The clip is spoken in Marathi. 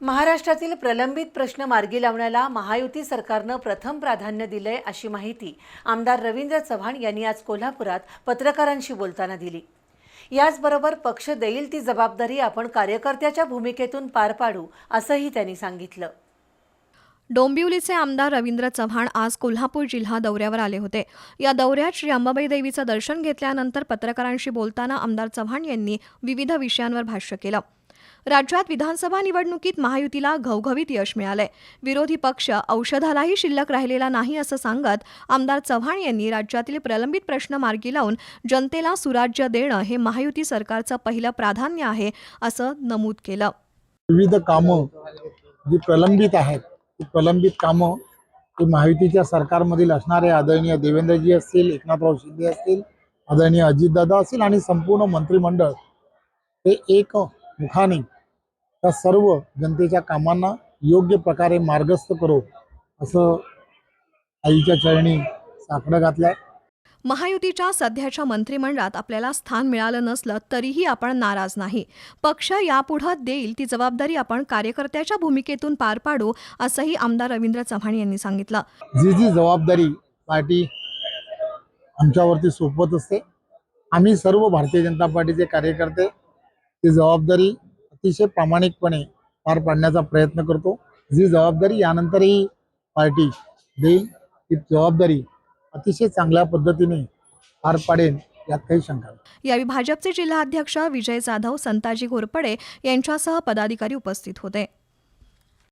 महाराष्ट्रातील प्रलंबित प्रश्न मार्गी लावण्याला महायुती सरकारनं प्रथम प्राधान्य दिलंय अशी माहिती आमदार रवींद्र चव्हाण यांनी आज कोल्हापुरात पत्रकारांशी बोलताना दिली. याचबरोबर पक्ष देईल ती जबाबदारी आपण कार्यकर्त्याच्या भूमिकेतून पार पाडू असंही त्यांनी सांगितलं. डोंबिवलीचे आमदार रवींद्र चव्हाण आज कोल्हापूर जिल्हा दौऱ्यावर आले होते. या दौऱ्यात श्री अंबाबाई देवीचं दर्शन घेतल्यानंतर पत्रकारांशी बोलताना आमदार चव्हाण यांनी विविध विषयांवर भाष्य केलं. राज्यात विधानसभा निवडणुकीत महायुतीला घवघवीत यश मिळालंय. विरोधी पक्ष औषधालाही शिल्लक राहिलेला नाही असं सांगत आमदार चव्हाण यांनी राज्यातील प्रलंबित प्रश्न मार्गी लावून जनतेला सुराज्य देणं हे महायुती सरकारचं पहिलं प्राधान्य आहे असं नमूद केलं. विविध कामं जी प्रलंबित आहेत ती प्रलंबित कामं ही महायुतीच्या सरकारमधील असणारे आदरणीय देवेंद्रजी असतील एकनाथराव शिंदे असतील आदरणीय अजितदादा असतील आणि संपूर्ण मंत्रिमंडळ हे एक मुखाने त्या सर्व जनतेच्या कामांना योग्य प्रकारे मार्गस्थ करो असं आईच्या चरणी साकडं घातलंय. महायुतीच्या सध्याच्या मंत्रिमंडळात आपल्याला स्थान मिळालं नसलं तरीही आपण नाराज नाही. पक्ष यापुढं देईल ती जबाबदारी आपण कार्यकर्त्याच्या भूमिकेतून पार पाडू असंही आमदार रवींद्र चव्हाण यांनी सांगितलं. जी जी जबाबदारी पार्टी आमच्यावरती सोपवत असते. आम्ही सर्व भारतीय जनता पार्टीचे कार्यकर्ते ती जबाबदारी अतिशय प्रामाणिकपणे पार पाडण्याचा प्रयत्न करतो. जी जबाबदारी यानंतरही पार्टी देईल ती जबाबदारी अतिशय चांगल्या पद्धतीने पार पाडेल यात काही शंका यावेळी भाजपचे जिल्हाध्यक्ष विजय जाधव संताजी घोरपडे यांच्यासह पदाधिकारी उपस्थित होते.